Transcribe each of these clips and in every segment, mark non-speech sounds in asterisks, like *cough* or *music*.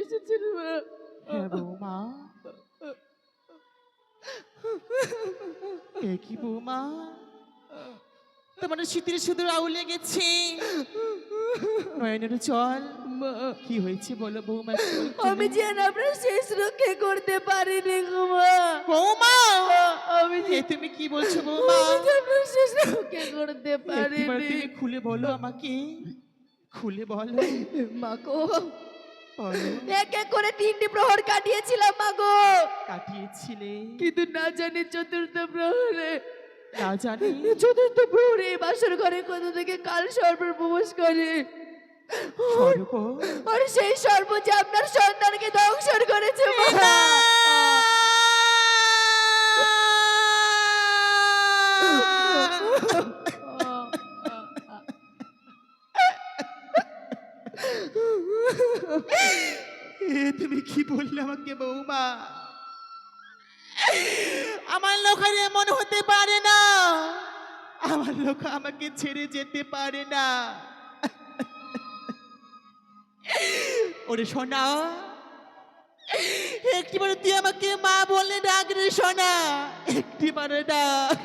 এসেছেন মা হ্যাঁ বৌমা এ কি বৌমা তোমার শীতের শুধু আউলে গেছে নয়নের চল কি হয়েছে বলো বৌমা আমি যেন আপনার শেষ রক্ষে করতে পারিনি গো মা বৌমা আমি যে তুমি কি বলছো বৌমা আপনার শেষ রক্ষে করতে পারিনি খুলে বলো আমাকে খুলে বলো মা বলো এক এক করে তিনটি প্রহর কাটিয়েছিলাম মা গো। কাটিয়েছিলে। কিন্তু না জানি চতুর্থ প্রহরে না জানি। চতুর্থ প্রহরে বাসর ঘরে কোথা থেকে কাল সর্পের প্রবেশ করে? সর্ব আর সেই সর্প যে আপনার সন্তানকে ধ্বংসন করেছে মা। *laughs* এ তুমি কি বললে আমাকে বৌমা? আমার লোকের এমন হতে পারে না। আমার লোক আমাকে ছেড়ে যেতে পারে না। ওরে সোনা একটিবার তুই আমাকে মা বলে ডাক রে সোনা। একটিবার ডাক।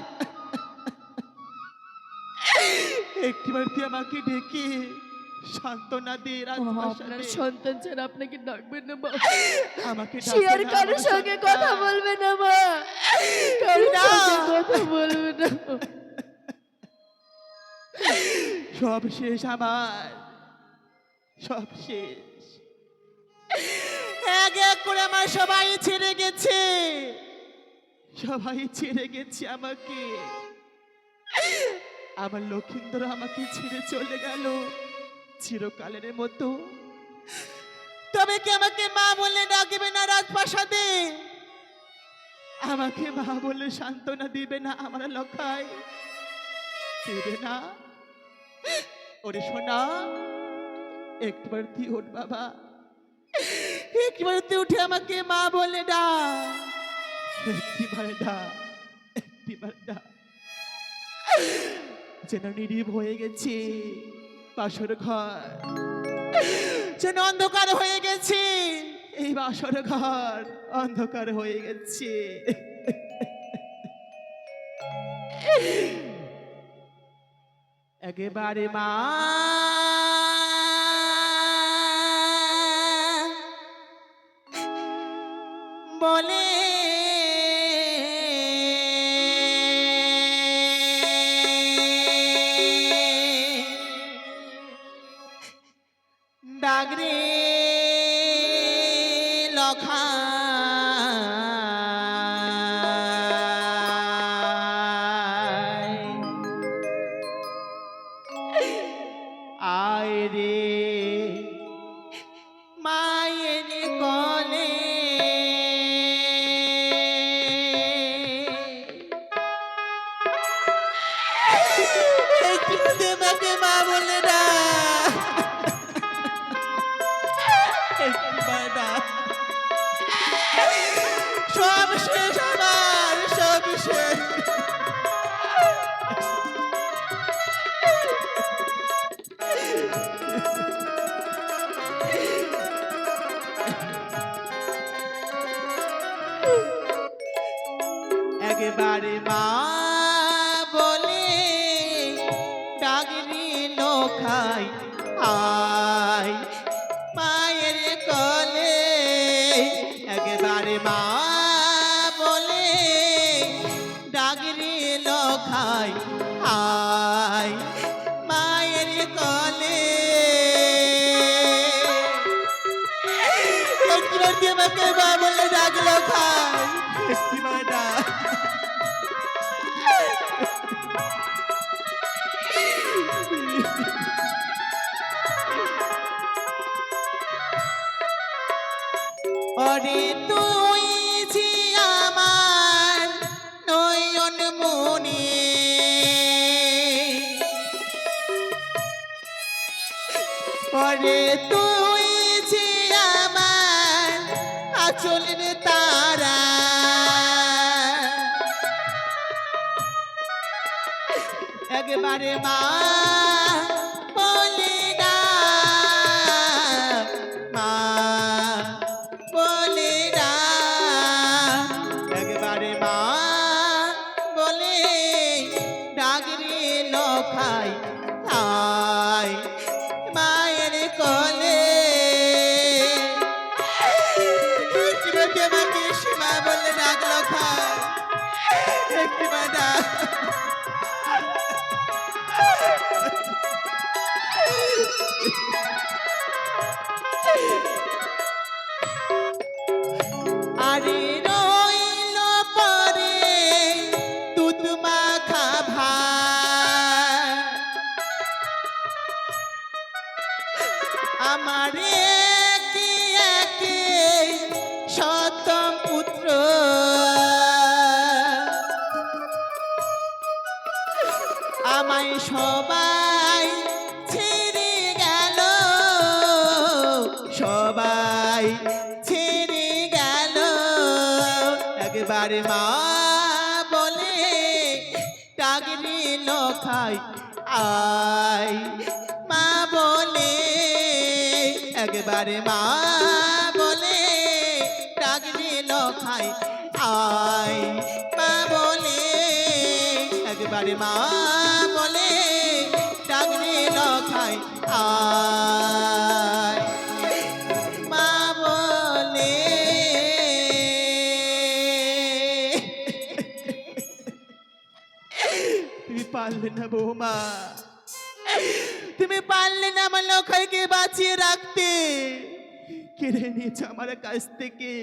একটিবার তুই আমাকে ডেকে সান্ত্বনা দে আপনার রাজপ্রাসাদে। সন্তান ছাড়া আপনাকে ডাকবেন না মা। আমাকে সে আর কারোর সঙ্গে কথা বলবে না মা। কারোর সঙ্গে কথা বলবে না সব শেষ আমার। সব শেষ। এক এক করে আমার সবাই ছেড়ে গেছে। সবাই ছেড়ে গেছে আমাকে। আমার লক্ষিন্দর আমাকে ছেড়ে চলে গেল। চিরকালের মতো। তবে কি আমাকে মা বলে ডাকবে না রাজপ্রাসাদে? আমাকে মা বলে সান্ত্বনা দিবে না আমার লখায় দেবে না। ওরে সোনা একবার তুই ওঠ বাবা। একবার তুই উঠে আমাকে মা বলে ডা। একটিবার ডা একটিবার ডা। যেন নিরীব হয়ে গেছে। বাসর ঘর। যেন অন্ধকার হয়ে গেছে। এই বাসর ঘর অন্ধকার হয়ে গেছে। একেবারে মা। বলে ডাগরে লোখাই আয় মায়ের কলে একবারে মা বলে ডাগরি লোখাই, আই, মায়ের কলে। আমাকে বলে ডাকলো খাই ডাক অরে তুই যে আমার নয়ন মনে। অরে তুই যে আমার আচলের তারা। একবারে মা আমায় সবাই ছেড়ে গেল। সবাই ছেড়ে গেল। একবারে মা বলে টাগলি খাই আই মা বলে, একবারে মা বলে টাগলি খাই আই মা বলে একবারে মা বলে, ডাকলে লখাই আই মা বলে, তুমি পারলে না বৌমা। তুমি পারলে না আমার লখাইকে বাঁচিয়ে রাখতে। কেড়ে নিয়েছ আমার কাছ থেকে।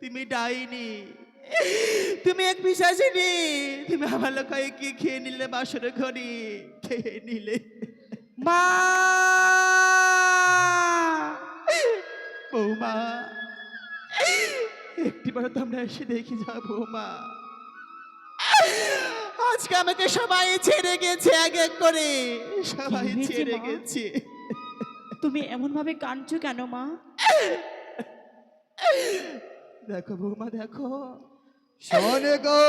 তুমি ডাইনি। তুমি এক পিসাচিনি। তুমি আমার কি খেয়ে নিলে বাসর ঘরে খেয়ে নিলে। মা! বৌমা একটিবার তো আমরা এসে দেখি যা বৌমা। আজকে আমাকে সবাই ছেড়ে গেছে এক এক করে। সবাই ছেড়ে গেছে। তুমি এমন ভাবে কাঁদছো কেন মা? দেখো বৌমা দেখো। শোনে গো।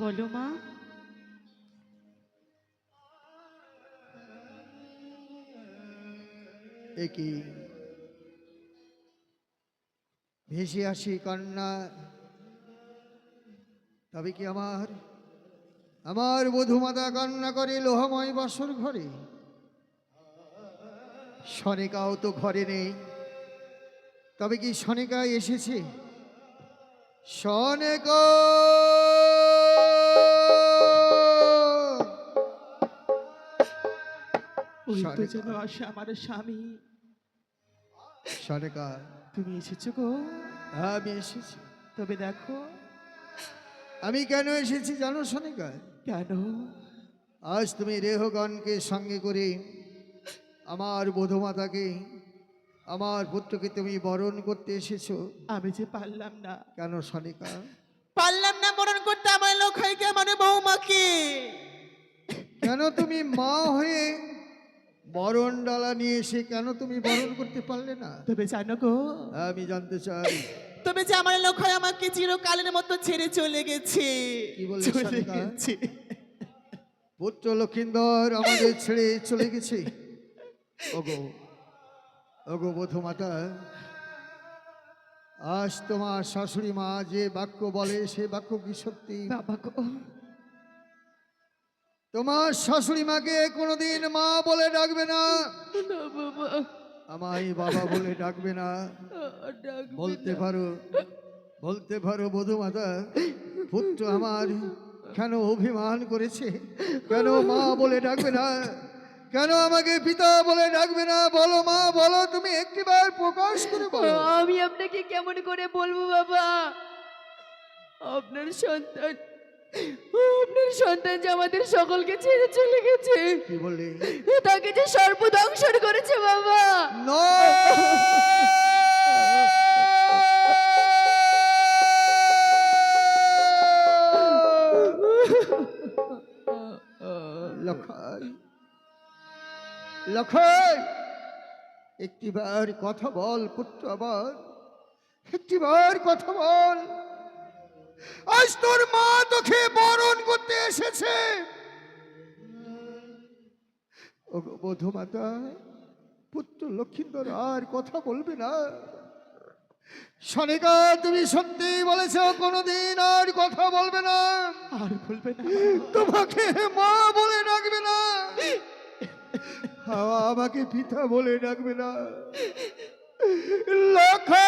বলো মা। একই ভেসে আসি কান্না তবে কি আমার আমার বধুমাতা কান্না করে লোহময় বাসর ঘরে। সনেকাও তো ঘরে নেই। তবে কি সনেকা এসেছে? সনেক। যেন আসে আমার স্বামী। সনেকা তুমি এসেছ গো? আমি এসেছি। তবে দেখো। আমি কেন এসেছি জানো সনিকা কেন? আজ তুমি রেহগণকে সঙ্গে করে আমার বধুমাতাকে আমার পুত্রকে তুমি বরণ করতে এসেছ। আমি যে পারলাম না। কেন সনিকা? পারলাম না বরণ করতে আমার লখাইকে মানে বৌমাকে কেন তুমি মা হয়ে বরণ ডালা নিয়ে এসে কেন তুমি বরণ করতে পারলে না? তবে জানো গো। আমি জানতে চাই। তবে যে আমার লখাই আমাকে চিরকালের মতো ছেড়ে চলে গেছে। চলে গেছে। পুত্র লক্ষিন্দর আমাদের ছেড়ে চলে গেছে। ওগো ওগো বধুমাতা আজ তোমার শাশুড়ি মা যে বাক্য বলে সে বাক্য কি সত্যি? বাবা গো। তোমার শাশুড়ি মাকে কোনোদিন মা বলে ডাকবে না। না বাবা। আমায় বাবা বলে ডাকবে না। বলতে পারো বলতে পারো বধুমাতা পুত্র আমার কেন অভিমান করেছে? কেন মা বলে ডাকবে না? কেন আমাকে পিতা বলে ডাকবে না? বলো মা বলো তুমি একটিবার প্রকাশ করে বলো। আমি আপনাকে কেমন করে বলব বাবা? আপনার সন্তান আপনার সন্তান যে আমাদের সকলকে ছেড়ে চলে গেছে কি বললে? তাকে যে সর্বধ্বংসন করেছে বাবা। লখাই একটিবার কথা বল পুত্র আবার একটিবার কথা বল। আজ তোর মা তোকে বরণ করতে এসেছে। বধুমাতা পুত্র লক্ষিন্দর আর কথা বলবে না। সনিকা তুমি সত্যি বলেছ কোনোদিন আর কথা বলবে না। আর বলবে না। তোমাকে মা বলে ডাকবে না। আমাকে পিতা বলে ডাকবে না। লক্ষা